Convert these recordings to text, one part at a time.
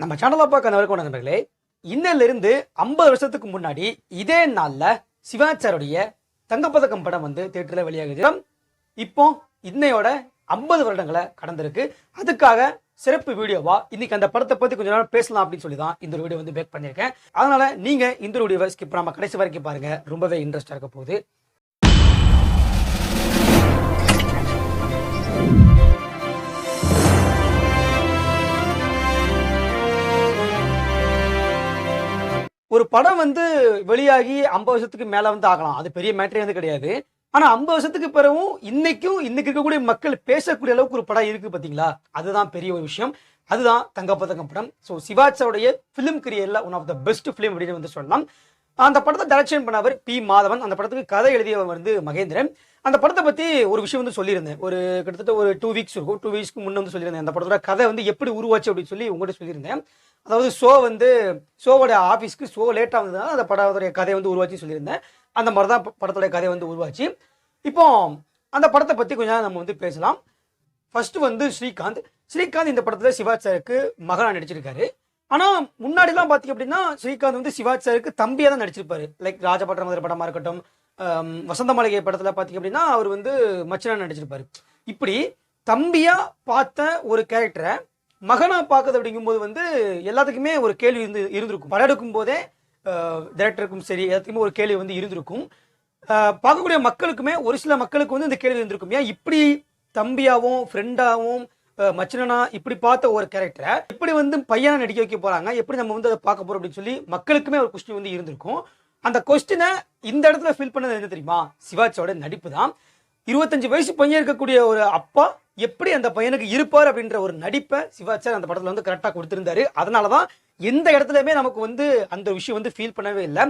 நம்ம சேனலை பார்க்க வரைக்கும் நண்பர்களே. இன்னிலிருந்து ஐம்பது வருஷத்துக்கு முன்னாடி இதே நாளில் சிவாச்சாருடைய தங்கப்பதக்கம் படம் வந்து தேட்டரில் வெளியாகுது. இப்போ இன்னையோட ஐம்பது வருடங்களை கடந்திருக்கு. அதுக்காக சிறப்பு வீடியோவா இன்னைக்கு அந்த படத்தை பற்றி கொஞ்ச நேரம் பேசலாம் அப்படின்னு சொல்லி தான் இந்த ஒரு வீடியோ வந்து பேக் பண்ணியிருக்கேன். அதனால நீங்கள் இந்த வீடியோவை ஸ்கிப் நம்ம கடைசி வரைக்கும் பாருங்க. ரொம்பவே இன்ட்ரெஸ்டாக இருக்க போகுது. படம் வந்து வெளியாகி ஐம்பது வருஷத்துக்கு மேல வந்து ஆகலாம். அது பெரிய மேட்டரே வந்து கிடையாது. ஆனா ஐம்பது வருஷத்துக்கு பிறகும் இன்னைக்கும் இன்னைக்கு இருக்கக்கூடிய மக்கள் பேசக்கூடிய அளவுக்கு ஒரு படம் இருக்கு பாத்தீங்களா? அதுதான் பெரிய ஒரு விஷயம். அதுதான் தங்கப்பதக்கம் படம். ஸோ சிவாச்சாவுடைய film கிரியரில் one of the best film அப்படின்னு வந்து சொல்லலாம். அந்த படத்தை டைரக்ஷன் பண்ணவர் பி மாதவன். அந்த படத்துக்கு கதை எழுதியவர் வந்து மகேந்திரன். அந்த படத்தை பற்றி ஒரு விஷயம் வந்து சொல்லியிருந்தேன். ஒரு கிட்டத்தட்ட ஒரு டூ வீக்ஸ் இருக்கும். டூ வீக்ஸ்க்கு முன்னே வந்து சொல்லியிருந்தேன். அந்த படத்தோட கதை வந்து எப்படி உருவாச்சு அப்படின்னு சொல்லி உங்கள்கிட்ட சொல்லியிருந்தேன். அதாவது ஷோ வந்து ஷோவோட ஆஃபீஸ்க்கு ஷோ லேட்டாக வந்ததுனால அந்த படத்துடைய கதை வந்து உருவாச்சு சொல்லியிருந்தேன். அந்த மாதிரி தான் படத்துடைய கதை வந்து உருவாச்சு. இப்போ அந்த படத்தை பற்றி கொஞ்சம் நேரம் நம்ம வந்து பேசலாம். ஃபர்ஸ்ட் வந்து ஸ்ரீகாந்த். ஸ்ரீகாந்த் இந்த படத்தில் சிவாச்சாருக்கு மகனாக நடிச்சிருக்காரு. ஆனா ஆனால் முன்னாடிலாம் பார்த்தீங்க அப்படின்னா ஸ்ரீகாந்த் வந்து சிவாஜ் சாருக்கு தம்பியாக தான் நடிச்சிருப்பாரு. லைக் ராஜபட்ர மதுரை படமாக இருக்கட்டும் வசந்த மாளிகை படத்தில் பார்த்தீங்க அப்படின்னா அவர் வந்து மச்சனா நடிச்சிருப்பாரு. இப்படி தம்பியா பார்த்த ஒரு கேரக்டரை மகனா பார்க்குது அப்படிங்கும்போது வந்து எல்லாத்துக்குமே ஒரு கேள்வி இருந்து இருந்திருக்கும். படம் எடுக்கும் போதே டைரக்டருக்கும் சரி எல்லாத்துக்குமே ஒரு கேள்வி வந்து இருந்திருக்கும். பார்க்கக்கூடிய மக்களுக்குமே ஒரு சில மக்களுக்கு வந்து இந்த கேள்வி இருந்திருக்கும். ஏன் இப்படி தம்பியாவும் ஃப்ரெண்டாவும் மச்சினனா இப்படி பார்த்த ஒரு கேரக்டரை இப்படி வந்து பையனை நடிக்க வைக்க போறாங்க. எப்படி நம்ம வந்து அதை பார்க்க போறோம் அப்படின்னு சொல்லி மக்களுக்குமே ஒரு கொஸ்டின் வந்து இருந்திருக்கும். அந்த கொஸ்டினை இந்த இடத்துல ஃபில் பண்ணது என்ன தெரியுமா? சிவாஜியோட நடிப்பு தான். இருபத்தஞ்சு வயசு பையன் இருக்கக்கூடிய ஒரு அப்பா எப்படி அந்த பையனுக்கு இருப்பார் அப்படின்ற ஒரு நடிப்பை சிவாச்சார் அந்த படத்துல வந்து கரெக்டாக கொடுத்திருந்தாரு. அதனாலதான் எந்த இடத்துலயுமே நமக்கு வந்து அந்த விஷயம் வந்து ஃபீல் பண்ணவே இல்லை.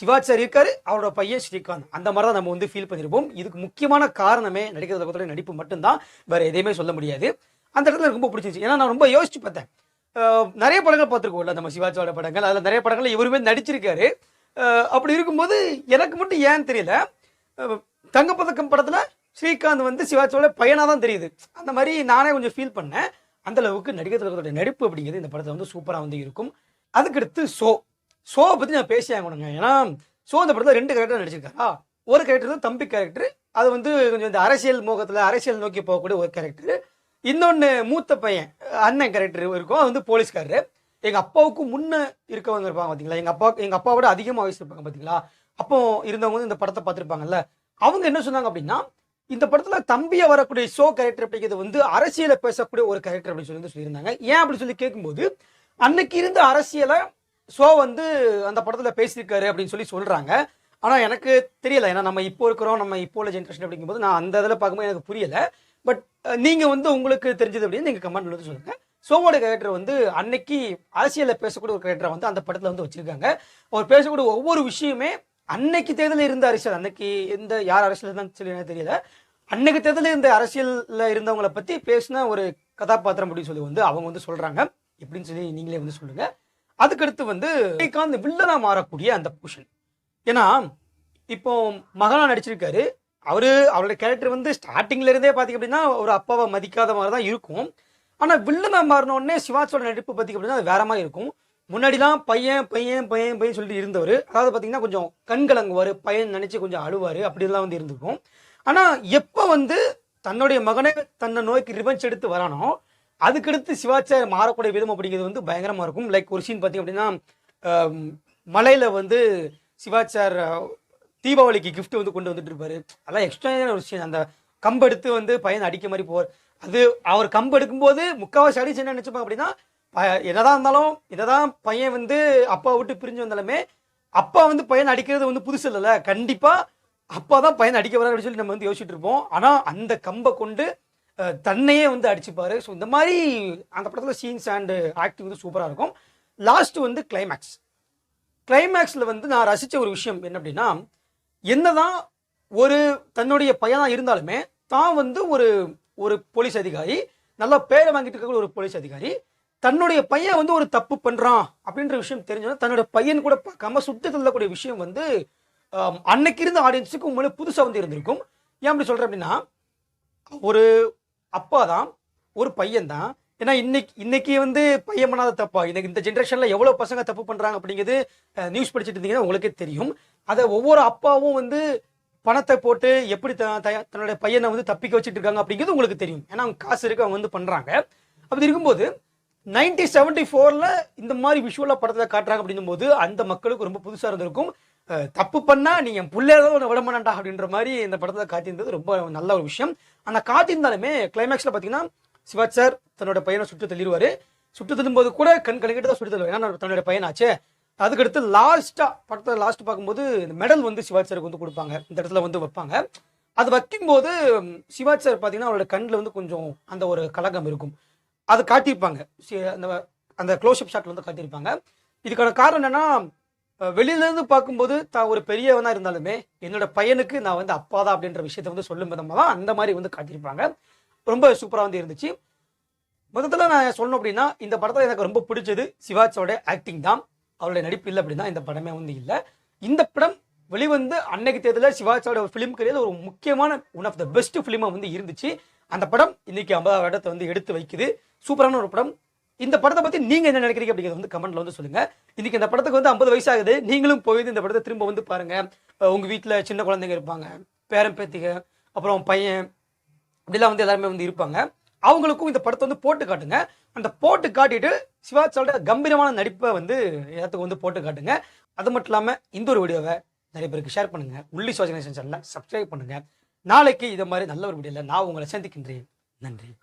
சிவாச்சார் இருக்காரு அவரோட பையன் ஸ்ரீகாந்த். அந்த மாதிரி தான் நம்ம வந்து ஃபீல் பண்ணியிருப்போம் இதுக்கு முக்கியமான காரணமே நடிக்கிறத பத்திர நடிப்பு மட்டும்தான். வேற எதையுமே சொல்ல முடியாது. அந்த இடத்துல எனக்கு ரொம்ப பிடிச்சிருச்சு. ஏன்னா நான் ரொம்ப யோசிச்சு பார்த்தேன். நிறைய படங்கள் பார்த்துருக்கோம்ல நம்ம சிவாஜியோட படங்கள். அதில் நிறைய படங்கள் இவருமே நடிச்சிருக்காரு. அப்படி இருக்கும்போது எனக்கு மட்டும் ஏன்னு தெரியல. தங்கப்பதக்கம் படத்தில் ஸ்ரீகாந்த் வந்து சிவாஜியோட பையனாக தான் தெரியுது. அந்த மாதிரி நானே கொஞ்சம் ஃபீல் பண்ணேன். அந்த அளவுக்கு நடிகர்களுடைய நடிப்பு அப்படிங்கிறது இந்த படத்தில் வந்து சூப்பராக வந்து இருக்கும். அதுக்கடுத்து ஷோ ஷோவை பற்றி நான் பேசி ஆகணுங்க ஏன்னா ஷோ அந்த படத்தில் ரெண்டு கேரக்டர் நடிச்சிருக்காரா? ஒரு கேரக்டர் தான் தம்பி கேரக்டர் அது வந்து கொஞ்சம் இந்த அரசியல் மோகத்தில் அரசியல் நோக்கி போகக்கூடிய ஒரு கேரக்டர் இன்னொன்று மூத்த பையன் அண்ணன் கேரக்டர் இருக்கும். அது வந்து போலீஸ்காரரு. எங்கள் அப்பாவுக்கு முன்னே இருக்கவங்க இருப்பாங்க பார்த்தீங்களா எங்கள் அப்பா எங்கள் அப்பாவோட அதிகமாக வயசு இருப்பாங்க பார்த்தீங்களா அப்போ இருந்தவங்க வந்து இந்த படத்தை பார்த்துருப்பாங்கல்ல. அவங்க என்ன சொன்னாங்க அப்படின்னா இந்த படத்துல தம்பியை வரக்கூடிய ஷோ கேரக்டர் அப்படிங்கிறது வந்து அரசியலை பேசக்கூடிய ஒரு கேரக்டர் அப்படின்னு சொல்லி வந்து சொல்லியிருந்தாங்க. ஏன் அப்படி சொல்லி கேட்கும்போது அன்னைக்கு இருந்த அரசியலை ஷோ வந்து அந்த படத்துல பேசியிருக்காரு அப்படின்னு சொல்லி சொல்றாங்க. ஆனால் எனக்கு தெரியல. ஏன்னா நம்ம இப்போ இருக்கிறோம் நம்ம இப்போ உள்ள ஜென்ரேஷன் அப்படிங்கும்போது நான் அந்த இதில் பார்க்கும்போது எனக்கு புரியல. பட் நீங்கள் வந்து உங்களுக்கு தெரிஞ்சது அப்படின்னு நீங்கள் கமெண்ட் வந்து சொல்லுங்க. சோமோட கேரக்டர் வந்து அன்னைக்கு அரசியலில் பேசக்கூடிய ஒரு கேரக்டரை வந்து அந்த படத்தில் வந்து வச்சுருக்காங்க. அவர் பேசக்கூடிய ஒவ்வொரு விஷயமே அன்னைக்கு தேர்தலில் இருந்த அரசியல். அன்னைக்கு எந்த யார் அரசியல் இருந்தான்னு சொல்லி எனக்கு தெரியல. அன்னைக்கு தேர்தலில் இருந்த அரசியலில் இருந்தவங்கள பற்றி பேசின ஒரு கதாபாத்திரம் அப்படின்னு சொல்லி வந்து அவங்க வந்து சொல்கிறாங்க எப்படின்னு சொல்லி நீங்களே வந்து சொல்லுங்க. அதுக்கடுத்து வந்து விஜயகாந்த் வில்லனா மாறக்கூடிய அந்த போர்ஷன் ஏன்னா இப்போ மகனா நடிச்சிருக்காரு. அவரு அவரோட கேரக்டர் வந்து ஸ்டார்டிங்ல இருந்தே பாத்தீங்க அப்படின்னா ஒரு அப்பாவை மதிக்காத மாதிரி தான் இருக்கும். ஆனா வில்லனா மாறினோடனே சிவாஜியோட நடிப்பு பாத்தீங்க அப்படின்னா அது வேற மாதிரி இருக்கும். முன்னாடிலாம் பையன் பையன் பையன் பையன் சொல்லிட்டு இருந்தவர். அதாவது பார்த்தீங்கன்னா கொஞ்சம் கண் கலங்குவார் பையன் நினைச்சு கொஞ்சம் அழுவார் அப்படிலாம் வந்து இருந்திருக்கும். ஆனால் எப்போ வந்து தன்னுடைய மகனை தன்னை நோய்க்கு ரிவெஞ்ச் எடுத்து வரானோ அதுக்கடுத்து சிவாச்சாரியர் மாறக்கூடிய விதம் அப்படிங்கிறது வந்து பயங்கரமாக இருக்கும். லைக் ஒரு சீன் பார்த்தீங்க அப்படின்னா மலையில் வந்து சிவாச்சார் தீபாவளிக்கு கிஃப்ட் வந்து கொண்டு வந்துட்டு இருப்பாரு. அதெல்லாம் எக்ஸ்ட்ரான ஒரு விஷயம். அந்த கம்பு எடுத்து வந்து பையன் அடிக்க மாதிரி போவார். அது அவர் கம்பு எடுக்கும்போது முக்கால்வாசி அடிச்சு என்ன நினைச்சுப்பாங்க அப்படின்னா ப- என்னதான் இருந்தாலும் என்னதான் பையன் வந்து அப்பா விட்டு பிரிஞ்சு வந்தாலுமே அப்பா வந்து பையன் அடிக்கிறது வந்து புதுசு இல்லைல்ல. கண்டிப்பா அப்பா தான் பையன் அடிக்க வர சொல்லி நம்ம வந்து யோசிச்சுட்டு இருப்போம். ஆனா அந்த கம்பை கொண்டு தன்னையே வந்து அடிச்சுப்பாரு. ஸோ இந்த மாதிரி அந்த படத்துல சீன்ஸ் அண்டு ஆக்டிங் வந்து சூப்பரா இருக்கும். லாஸ்ட் வந்து கிளைமேக்ஸ் கிளைமேக்ஸில் வந்து நான் ரசித்த ஒரு விஷயம் என்ன அப்படின்னா என்னதான் ஒரு தன்னுடைய பையனா இருந்தாலுமே தான் வந்து ஒரு ஒரு போலீஸ் அதிகாரி நல்லா பேரை வாங்கிட்டு இருக்கக்கூடிய ஒரு போலீஸ் அதிகாரி தன்னுடைய பையன் வந்து ஒரு தப்பு பண்றான் அப்படின்ற விஷயம் தெரிஞ்சோன்னா தன்னுடைய பையன் கூட பார்க்காம சுத்த தள்ளக்கூடிய விஷயம் வந்து அன்னைக்கு இருந்த ஆடியன்ஸுக்கு உங்களுக்கு புதுசாக வந்து இருந்திருக்கும். ஏன் அப்படி சொல்றேன் அப்படின்னா ஒரு அப்பா தான் ஒரு பையன் தான் ஏன்னா இன்னைக்கு இன்னைக்கு வந்து பையன் பண்ணாத தப்பா? இன்னைக்கு இந்த ஜென்ரேஷன்ல எவ்வளவு பசங்க தப்பு பண்றாங்க அப்படிங்கிறது நியூஸ் படிச்சுட்டு இருந்தீங்கன்னா உங்களுக்கே தெரியும். அதை ஒவ்வொரு அப்பாவும் வந்து பணத்தை போட்டு எப்படி த- த- தன்னுடைய பையனை வந்து தப்பிக்க வச்சுட்டு இருக்காங்க அப்படிங்கிறது உங்களுக்கு தெரியும். ஏன்னா அவங்க காசு இருக்கு அவங்க வந்து பண்றாங்க. அப்படி இருக்கும்போது நைன்டி செவன்டி ஃபோர்ல இந்த மாதிரி விஷுவலா படத்தை காட்டுறாங்க அப்படின்னும் போது அந்த மக்களுக்கு ரொம்ப புதுசா இருந்திருக்கும். தப்பு பண்ணா நீ என் பிள்ளைய ஒன்று விட அப்படின்ற மாதிரி இந்த படத்தை காட்டியிருந்தது ரொம்ப நல்ல ஒரு விஷயம். அந்த காட்டியிருந்தாலுமே கிளைமேக்ஸ்ல பாத்தீங்கன்னா சிவாஜ் சார் தன்னோட பையனை சுட்டு தள்ளிடுவாரு. சுட்டு தள்ளும்போது கூட கண் கணக்கிட்டு தான் சுட்டு தள்ளுவார். ஏன்னா தன்னோட பையனாச்சே. அதுக்கடுத்து லாஸ்டா படத்தை லாஸ்ட் பார்க்கும்போது இந்த மெடல் வந்து சிவாஜ் சாருக்கு வந்து கொடுப்பாங்க. இந்த இடத்துல வந்து வைப்பாங்க. அது வைக்கும்போது சிவாஜ் சார் பார்த்தீங்கன்னா அவரோட கண்ணில் வந்து கொஞ்சம் அந்த ஒரு கலகம் இருக்கும். அது காட்டியிருப்பாங்க. சி- அந்த அந்த க்ளோஸ்அப் ஷாட்ல வந்து காட்டியிருப்பாங்க. இதுக்கான காரணம் என்னன்னா வெளியிலேருந்து பார்க்கும்போது தான் ஒரு பெரியவனா இருந்தாலுமே என்னோட பையனுக்கு நான் வந்து அப்பா தான் அப்படின்ற விஷயத்த வந்து சொல்லும் விதமாக தான் அந்த மாதிரி வந்து காட்டியிருப்பாங்க. ரொம்ப சூப்பராக வந்து இருந்துச்சு. முதல்ல நான் சொல்லணும் அப்படின்னா இந்த படத்தில் எனக்கு ரொம்ப பிடிச்சது சிவாஜோட ஆக்டிங் தான். அவருடைய நடிப்பு இல்லை அப்படின்னா இந்த படமே வந்து இல்லை. இந்த படம் வெளிவந்து அன்னைக்கு தேதியில் சிவாஜோட ஃபிலிம் கரியர் ஒரு முக்கியமான ஒன் ஆஃப் த பெஸ்ட் ஃபிலிமாக வந்து இருந்துச்சு. அந்த படம் இன்னைக்கு ஐம்பதாவது இடத்தை வந்து எடுத்து வைக்குது. சூப்பரான ஒரு படம். இந்த படத்தை பற்றி நீங்கள் என்ன நினைக்கிறீங்க அப்படிங்கிறது வந்து கமெண்ட்ல வந்து சொல்லுங்கள் இன்றைக்கி இந்த படத்துக்கு வந்து ஐம்பது வயசு ஆகுது. நீங்களும் போய் இந்த படத்தை திரும்ப வந்து பாருங்கள் உங்கள் வீட்டில் சின்ன குழந்தைங்க இருப்பாங்க. பேரன் பேத்திக அப்புறம் பையன் இப்படிலாம் வந்து எல்லாருமே வந்து இருப்பாங்க. அவங்களுக்கும் இந்த படத்தை வந்து போட்டு காட்டுங்க. அந்த போட்டு காட்டிட்டு சிவாஜோட கம்பீரமான நடிப்பை வந்து எல்லாத்துக்கும் வந்து போட்டு காட்டுங்க. அது மட்டும் இல்லாமல் இந்த ஒரு வீடியோவை நிறைய பேருக்கு ஷேர் பண்ணுங்க. உள்ளி சிவாஜி சேனலில் சப்ஸ்கிரைப் பண்ணுங்க. நாளைக்கு இதை மாதிரி நல்ல ஒரு வீடியோவில் நான் உங்களை சந்திக்கின்றேன். நன்றி.